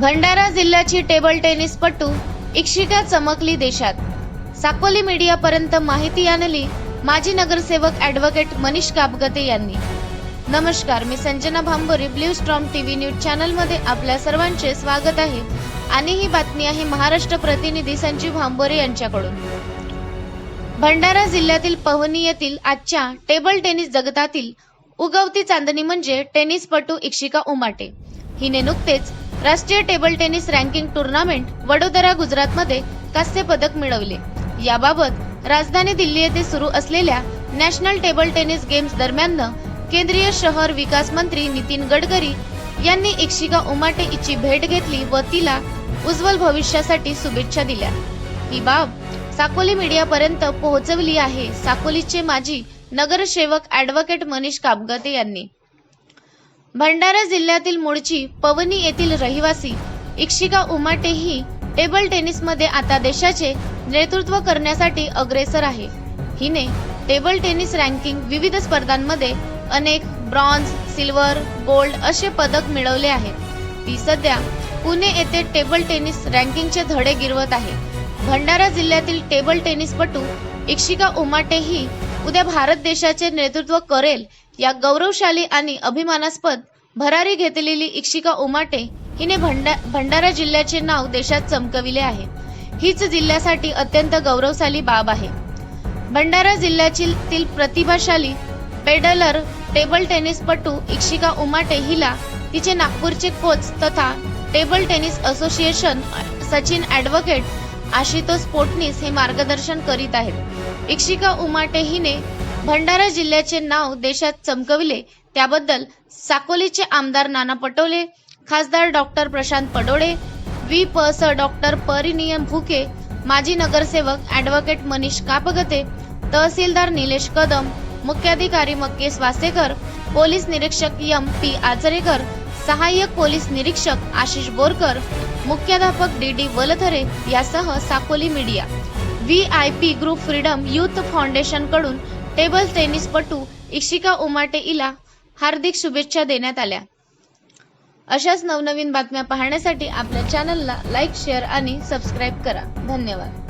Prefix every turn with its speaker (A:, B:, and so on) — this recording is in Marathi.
A: भंडारा जिल्ह्याची टेबल टेनिसपटू इक्षिका चमकली देशात. साकोली मीडियापर्यंत माहिती आणली माजी नगरसेवक ॲडव्होकेट मनीष कापगते यांनी. नमस्कार मी Sanjana Bhambori blue storm TV news चॅनलमध्ये आपल्या सर्वांचे स्वागत आहे. आणि ही बातमी आहे महाराष्ट्र प्रतिनिधी संजीव भांबोरे यांच्याकडून. भंडारा जिल्ह्यातील पवनी येथील आजच्या टेबल टेनिस जगतातील उगवती चांदणी म्हणजे टेनिसपटू इक्षिका उमाटे. हिने नुकतेच राष्ट्रीय table tennis ranking tournament Vadodara गुजरातमध्ये कांस्य पदक मिळवले. याबाबत राजधानी दिल्ली येथे सुरू असलेल्या नॅशनल टेबल टेनिस गेम्स दरम्यान केंद्रीय शहर विकास मंत्री नितीन गडकरी यांनी इक्षिका उमाटे इची भेट घेतली व तिला उज्ज्वल भविष्यासाठी शुभेच्छा दिल्या. ही बाब साकोली मीडियापर्यंत पोहोचवली आहे साकोलीचे माजी नगरसेवक ॲडव्होकेट मनीष कापगते यांनी. भंडारा जिल्ह्यातील मूळची पवनी येथील रहिवासी इक्षिका उमाटे ही टेबल टेनिसमध्ये आता देशाचे नेतृत्व करण्यासाठी अग्रेसर आहे. हिने टेबल टेनिस रँकिंग विविध स्पर्धांमध्ये अनेक ब्रॉन्झ सिल्वर गोल्ड असे पदक मिळवले आहेत ती सध्या पुणे येथे टेबल टेनिस रँकिंगचे धडे गिरवत आहे. भंडारा जिल्ह्यातील टेबल टेनिसपटू इक्षिका उमाटे ही उद्या भारत देशाचे नेतृत्व करेल या गौरवशाली आणि अभिमानास्पद भरारी घेतलेली इक्षिका उमाटे हिने भंडा भंडारा जिल्ह्याचे नाव देशात चमकविले आहे. हीच जिल्ह्यासाठी अत्यंत गौरवशाली बाब आहे. भंडारा जिल्ह्यातील प्रतिभाशाली पेडलर टेबल टेनिसपटू इक्षिका उमाटे हिला तिचे नागपूरचे कोच तथा table tennis association Sachin advocate Ashitosh Potnis हे मार्गदर्शन करीत आहेत. इक्षिका उमाटे हिने भंडारा जिल्ह्याचे नाव देशात चमकविले. त्याबद्दल साकोलीचे आमदार नाना पटोले खासदार डॉक्टर प्रशांत पडोळे व्ही प स डॉक्टर परिनियम भुके माजी नगरसेवक ॲडव्होकेट मनीष कापगते तहसीलदार निलेश कदम मुख्याधिकारी मक्केश वासेकर पोलीस निरीक्षक एम पी आचरेकर सहाय्यक पोलीस निरीक्षक आशिष बोरकर मुख्याध्यापक डी डी वलथरे यासह Sakoli media. V I P group freedom youth फाउंडेशनकडून table टेनिसपटू इशिका उमाटे इला हार्दिक शुभेच्छा देण्यात आल्या. अशाच नवनवीन बातम्या पाहण्यासाठी आपल्या चॅनलला लाईक शेअर आणि सबस्क्राईब करा. धन्यवाद.